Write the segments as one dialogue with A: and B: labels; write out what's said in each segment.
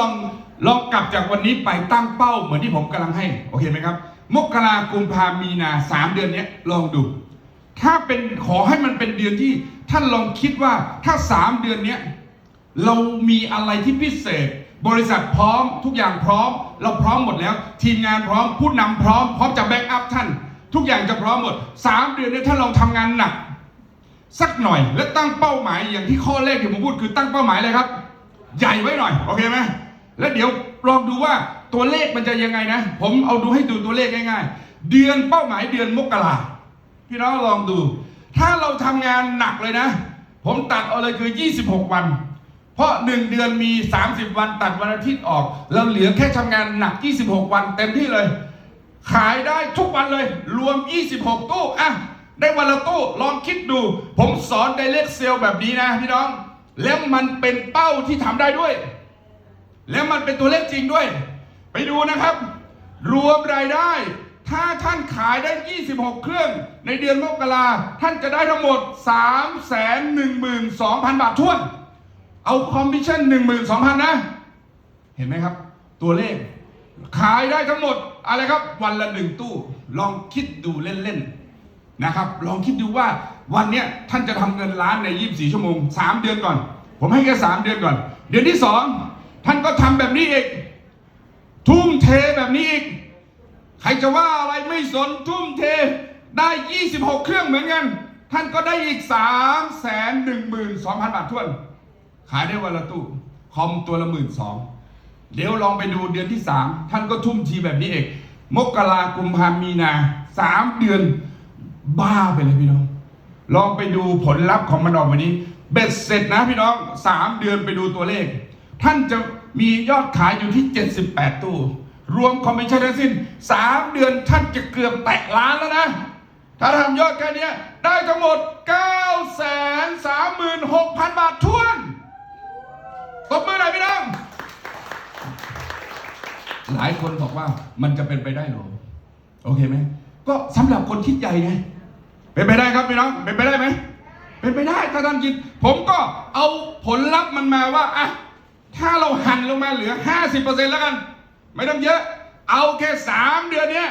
A: ลองลองกลับจากวันนี้ไปตั้งเป้าเหมือนที่ผมกำลังให้ โอเคไหมครับ มกรากุมภามีนาสามเดือนนี้ลองดู ถ้าเป็นขอให้มันเป็นเดือนที่ท่านลองคิดว่าถ้าสามเดือนนี้เรามีอะไรที่พิเศษ บริษัทพร้อมทุกอย่างพร้อม เราพร้อมหมดแล้ว ทีมงานพร้อมผู้นำพร้อม พร้อมจะแบ็กอัพท่าน ทุกอย่างจะพร้อมหมดสามเดือนนี้ท่านลองทำงานหนัก สักหน่อยและตั้งเป้าหมายอย่างที่ข้อแรกที่ผมพูดคือตั้งเป้าหมายเลยครับ ใหญ่ไว้หน่อยโอเคไหม แล้วเดี๋ยวลองดูว่าตัวเลขมันจะยังไงนะ ผมเอาดูให้ดูตัวเลขง่ายๆ เดือนเป้าหมายเดือนมกราพี่น้องลองดู ถ้าเราทำงานหนักเลยนะ ผมตัดเอาเลยคือ 26 วัน เพราะ 1 เดือนมี 30 วันตัดวันอาทิตย์ออกเราเหลือแค่ทำงานหนัก 26 วันเต็มที่เลย ขายได้ทุกวันเลย รวม 26 ตู้อะได้วันละตู้ลองคิดดู ผมสอนไดเรกเซลแบบนี้นะพี่น้อง แล้วมันเป็นเป้าที่ทำได้ด้วย แล้วมันเป็นตัวเลขจริงด้วย ไปดูนะครับ รวมรายได้ ถ้าท่านขายได้ 26 เครื่อง ในเดือนมกราท่านจะได้ทั้งหมด 3 1 2 0 0 0 บาททวน เอาคอมมิชชั่น 12,000 นะ เห็นไหมครับ ตัวเลข ขายได้ทั้งหมด อะไรครับ วันละหนึ่งตู้ ลองคิดดูเล่นๆนะครับ ลองคิดดูว่าวันเนี้ยท่านจะทำเงินล้านใน 24 ชั่วโมง 3 เดือนก่อน ผมให้แค่3เดือนก่อน เดือนที่ 2 ท่านก็ทำแบบนี้อีก ทุ่มเทแบบนี้อีก ใครจะว่าอะไรไม่สนทุ่มเทได้ 26 เครื่องเหมือนกัน ท่านก็ได้อีก 3 1 2 0 0 0 บาททวน ขายได้วันละตู้คอมตัวละหมื่นสองเดี๋ยวลองไปดูเดือนที่สามท่านก็ทุ่มทีแบบนี้เองมกรากุมภามีนาสามเดือนบ้าไปเลยพี่น้อง ลองไปดูผลลัพธ์ของมันออกวันนี้ เบ็ดเสร็จนะพี่น้องสามเดือนไปดูตัวเลข ท่านจะมียอดขายอยู่ที่ 78 ตู้ รวมคอมมิชชั่นทั้งสิ้น 3 เดือนท่านจะเกือบแตะล้านแล้วนะ ถ้าทำยอดแค่นี้ได้ทั้งหมด 9 3 6 0 0 0 บาททวนตบมือหน่อยพี่น้องหลายคนบอกว่ามันจะเป็นไปได้หรอ โอเคไหม ก็สำหรับคนคิดใหญ่ไง เป็นไปได้ครับพี่น้อง เป็นไปได้ไหม เป็นไปได้ถ้าท่านคิด ผมก็เอาผลลัพธ์มันมาว่าอะ ถ้าเราหันลงมาเหลือ 50%แล้วกัน ไม่ต้องเยอะ เอาแค่ 3 เดือนนี้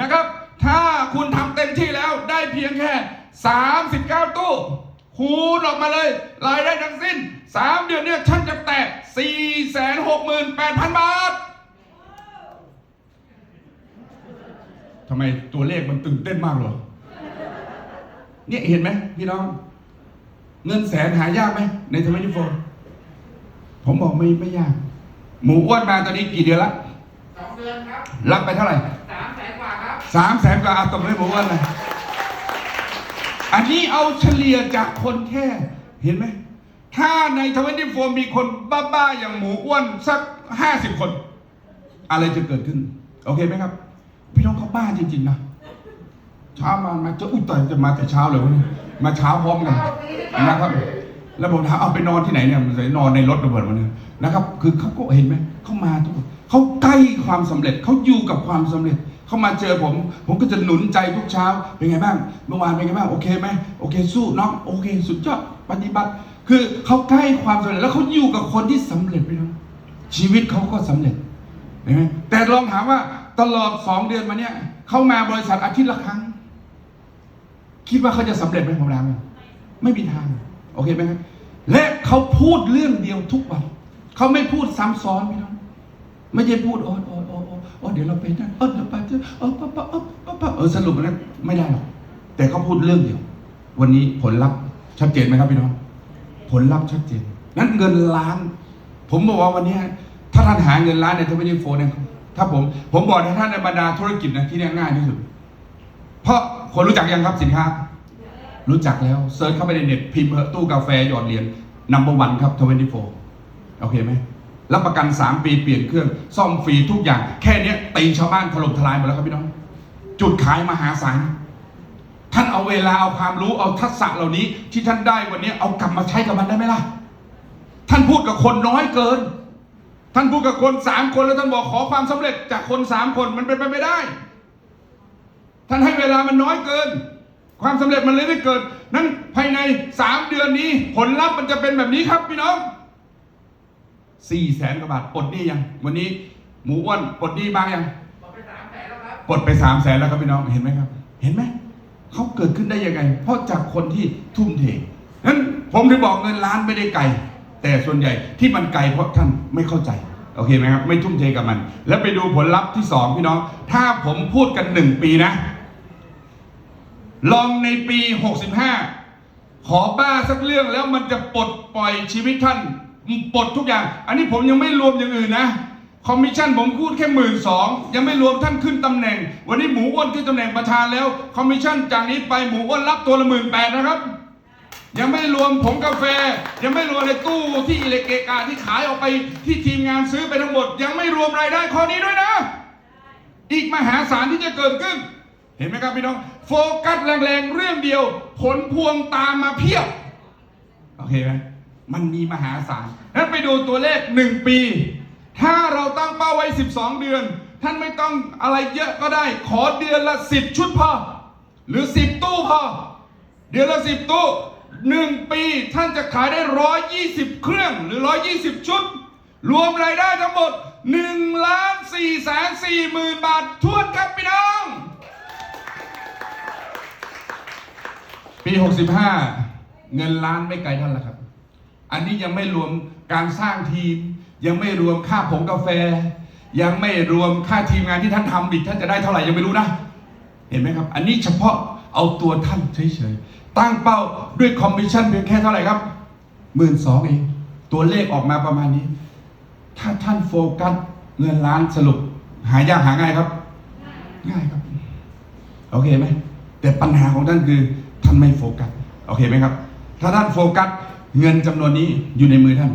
A: นะครับ ถ้าคุณทำเต็มที่แล้วได้เพียงแค่ 39 ตู้คูณออกมาเลย รายได้ทั้งสิ้น 3 เดือนเนี่ยท่านจะแตะ 468,000 บาททำไมตัวเลขมันตื่นเต้นมากเหรอเนี่ยเห็นไหมพี่น้อง เงินแสนหายากไหมในทวิตโฟ ผมบอกไม่ไม่ยาก หมูอ้วนมาตอนนี้กี่เดือนละ
B: สองเดือนครับ
A: รับไปเท่าไหร่
B: สามแสนกว่าครับ
A: สามแสนกว่าเอาตบเลยหมูอ้วนเลยอันนี้เอาเฉลี่ยจากคนแค่เห็นไหม ถ้าในทวิตโฟมีคนบ้าๆอย่างหมูอ้วนสักห้าสิบคน อะไรจะเกิดขึ้น โอเคไหมครับ พี่น้องเขาบ้าจริงๆนะเช้ามามาจะอุ้ยต่อยจะมาแต่เช้าเลยวะเนี่ยมาเช้าพร้อมกันนะครับ แล้วผมถามเอาไปนอนที่ไหนเนี่ยมันนอนในรถระเบิดวันนี้นะครับ คือเขาก็เห็นไหมเขามาทุกเขาใกล้ความสำเร็จเขาอยู่กับความสำเร็จเขามาเจอผม ผมก็จะหนุนใจทุกเช้า เป็นไงบ้างเมื่อวานเป็นไงบ้างโอเคไหมโอเคสู้น้องโอเค สุดยอดปฏิบัติ คือเขาใกล้ความสำเร็จแล้วเขาอยู่กับคนที่สำเร็จไปแล้วชีวิตเขาก็สำเร็จเห็นไหมแต่ลองถามว่าตลอดสองเดือนมาเนี้ยเขามาบริษัทอาทิตย์ละครั้ง คิดว่าเขาจะสำเร็จไหมผมถามไหมไม่มีทาง โอเคไหมครับและเขาพูดเรื่องเดียวทุกวันเขาไม่พูดซ้ำซ้อนพี่น้องไม่ใช่พูดโอ้โอ้โอ้โอ้โอ้เดี๋ยวเราไปนั่นเออเดี๋ยวไปเถอะเออปะปะเออปะปะเออสรุปแล้วไม่ได้หรอกแต่เขาพูดเรื่องเดียว วันนี้ผลลัพธ์ชัดเจนไหมครับพี่น้องผลลัพธ์ชัดเจน นั้นเงินล้าน ผมบอกว่าวันนี้ถ้าท่านหาเงินล้านในทวิตโฟนเนี่ยถ้าผม ผมบอกให้ท่านในบรรดาธุรกิจนะที่เนี่ยง่ายที่สุด เพราะคนรู้จักยังครับสินค้า รู้จักแล้วเซิร์ชเข้าไปในเน็ตพิมพ์เถอตู้กาแฟหยอดเหรียญนัมเบอร์วันครับทเวนตี้โฟโอเคไหมรับประกัน 3 ปีเปลี่ยนเครื่อง ซ่อมฟรีทุกอย่าง แค่นี้ตีชาวบ้านถล่มทลายหมดแล้วครับพี่น้อง จุดขายมหาศาลท่านเอาเวลาเอาความรู้เอาทักษะเหล่านี้ ที่ท่านได้วันนี้เอากลับมาใช้กับมันได้ไหมล่ะ ท่านพูดกับคนน้อยเกิน ท่านพูดกับคนสามคนแล้วท่านบอกขอความสำเร็จจากคนสามคนมันเป็นไปไม่ได้ ท่านให้เวลามันน้อยเกิน ความสำเร็จมันเลยไม่เกิด นั้นภายในสามเดือนนี้ ผลลัพธ์มันจะเป็นแบบนี้ครับพี่น้องสี่แสนกว่าบาทปลดหนี้ยัง วันนี้หมูอ้วนปลดหนี้บ้างยัง
B: หมดไปสามแสนแล้วครับ
A: ปลดไปสามแสนแล้วครับพี่น้องเห็นไหมครับ เห็นไหมเขาเกิดขึ้นได้ยังไง เพราะจากคนที่ทุ่มเทนั้นผมถึงบอกเงินล้านไม่ได้ไกล แต่ส่วนใหญ่ที่มันไกลเพราะท่านไม่เข้าใจโอเคไหมครับ ไม่ทุ่มเทกับมัน แล้วไปดูผลลัพธ์ที่สองพี่น้อง ถ้าผมพูดกันหนึ่งปีนะ ลองในปี 65 ขอบ้าสักเรื่องแล้วมันจะปลดปล่อยชีวิตท่านปลดทุกอย่าง อันนี้ผมยังไม่รวมอย่างอื่นนะคอมมิชชั่นผมพูดแค่หมื่นสองยังไม่รวมท่านขึ้นตำแหน่ง วันนี้หมูอ้วนขึ้นตำแหน่งประธานแล้วคอมมิชชั่นจากนี้ไปหมูอ้วนรับตัวละหมื่นแปดนะครับ ยังไม่รวมผงกาแฟ ยังไม่รวมในตู้ที่อิเล็กเกกาที่ขายออกไปที่ทีมงานซื้อไปทั้งหมด ยังไม่รวมรายได้ข้อนี้ด้วยนะ อีกมหาศาลที่จะเกิดขึ้น เห็นไหมครับพี่น้อง โฟกัสแรงๆ เรื่องเดียว ผลพวงตามมาเพียบ โอเคไหมมันมีมหาศาลนั้นไปดูตัวเลขหนึ่งปี ถ้าเราตั้งเป้าไว้ 12 เดือน ท่านไม่ต้องอะไรเยอะก็ได้ ขอเดือนละ 10 ชุดพอ หรือ 10 ตู้พอ เดือนละ 10 ตู้หนึ่งปีท่านจะขายได้ 120 เครื่องหรือ 120 ชุด รวมรายได้ทั้งหมด1ล้าน4แสน4หมื่นบาททวนครับพี่น้อง ปี 65 เงินล้านไม่ไกลท่านล้วครับ อันนี้ยังไม่รวมการสร้างทีม ยังไม่รวมค่าผงกาแฟ ยังไม่รวมค่าทีมงานที่ท่านทำอีกท่านจะได้เท่าไหร่ยังไม่รู้นะ เห็นไหมครับ อันนี้เฉพาะเอาตัวท่านเฉยๆ ตั้งเป้าด้วยคอมมิชชั่นเพียงแค่เท่าไหร่ครับหมื่นสองเอง ตัวเลขออกมาประมาณนี้ ถ้าท่านโฟกัสเงินล้านสรุป หายากหาง่ายครับ ง่ายครับ โอเคไหมแต่ปัญหาของท่านคือ ท่านไม่โฟกัสโอเคไหมครับ ถ้าท่านโฟกัสเงินจำนวนนี้อยู่ในมือท่าน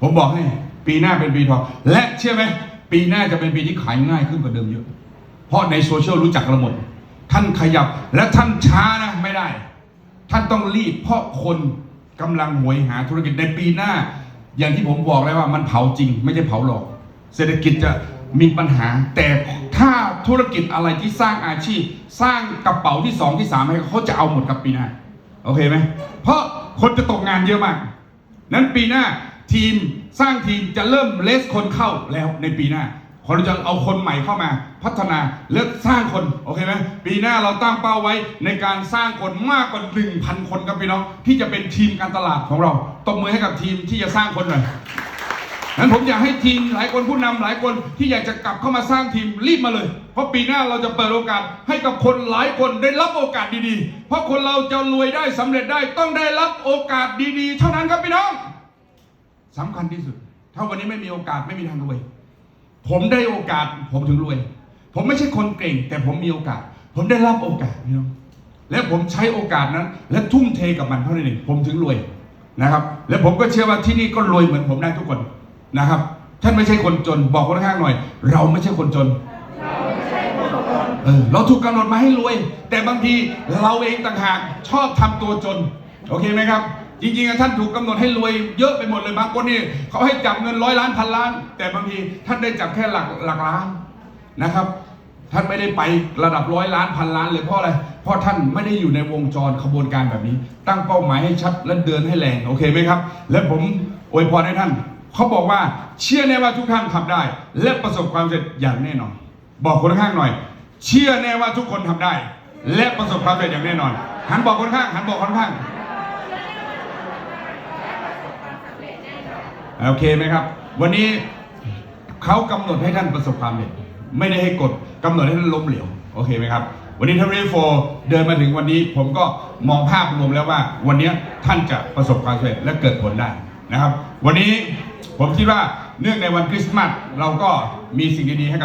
A: ผมบอกให้ ปีหน้าเป็นปีทองและเชื่อไหมปีหน้าจะเป็นปีที่ขายง่ายขึ้นกว่าเดิมเยอะ เพราะในโซเชียลรู้จักเราหมด ท่านขยับและท่านช้านะไม่ได้ ท่านต้องรีบเพราะคนกำลังหวยหาธุรกิจในปีหน้า อย่างที่ผมบอกแล้วว่ามันเผาจริง ไม่ใช่เผาหลอก เศรษฐกิจจะ มีปัญหา แต่ถ้าธุรกิจอะไรที่สร้างอาชีพ สร้างกระเป๋าที่สองที่สามให้เขาจะเอาหมดกับปีหน้าโอเคไหมเพราะคนจะตกงานเยอะมาก นั้นปีหน้าทีมสร้างทีมจะเริ่มเลสคนเข้าแล้วในปีหน้าเราจะเอาคนใหม่เข้ามาพัฒนาและสร้างคนโอเคไหมปีหน้าเราตั้งเป้าไว้ในการสร้างคนมากกว่า 1,000 คนครับพี่น้องที่จะเป็นทีมการตลาดของเราตบมือให้กับทีมที่จะสร้างคนหน่อย นั้นผมอยากให้ทีมหลายคนผู้นำหลายคนที่อยากจะกลับเข้ามาสร้างทีมรีบมาเลย เพราะปีหน้าเราจะเปิดโอกาสให้กับคนหลายคนได้รับโอกาสดีๆ เพราะคนเราจะรวยได้สำเร็จได้ต้องได้รับโอกาสดีๆ เท่านั้นครับพี่น้องสำคัญที่สุด ถ้าวันนี้ไม่มีโอกาสไม่มีทางรวย ผมได้โอกาสผมถึงรวย ผมไม่ใช่คนเก่ง แต่ผมมีโอกาส ผมได้รับโอกาสพี่น้องและผมใช้โอกาสนั้น และทุ่มเทกับมันเท่านั้นเองผมถึงรวยนะครับ และผมก็เชื่อว่าที่นี่ก็รวยเหมือนผมได้ทุกคน นะครับ ท่านไม่ใช่คนจน บอกคนข้างหน่อย เราไม่ใช่คนจนเออเราถูกกำหนดมาให้รวย แต่บางทีเราเองต่างหากชอบทำตัวจน โอเคไหมครับ จริงๆท่านถูกกำหนดให้รวยเยอะไปหมดเลยบางคนนี่เขาให้จับเงินร้อยล้านพันล้าน แต่บางทีท่านได้จับแค่หลักหลักล้านนะครับท่านไม่ได้ไประดับร้อยล้านพันล้านเลยเพราะอะไร เพราะท่านไม่ได้อยู่ในวงจรขบวนการแบบนี้ ตั้งเป้าหมายให้ชัดและเดินให้แรง โอเคไหมครับ และผมอวยพรให้ท่าน เขาบอกว่าเชื่อแน่ว่าทุกท่านทำได้ และประสบความสำเร็จอย่างแน่นอน บอกคนข้างหน่อย เชื่อแน่ว่าทุกคนทำได้ และประสบความสำเร็จอย่างแน่นอน หันบอกคนข้างหันบอกคนข้างโอเคไหมครับ วันนี้เขากำหนดให้ท่านประสบความสำเร็จไม่ได้ให้กดกำหนดให้ท่านล้มเหลวโอเคไหมครับ วันนี้ท่านเรฟโฟเดินมาถึงวันนี้ ผมก็มองภาพรวมแล้วว่า วันนี้ท่านจะประสบความสำเร็จและเกิดผลได้นะครับ วันนี้ ผมคิดว่าเนื่องในวันคริสต์มาสเราก็มีสิ่งดีๆให้กับ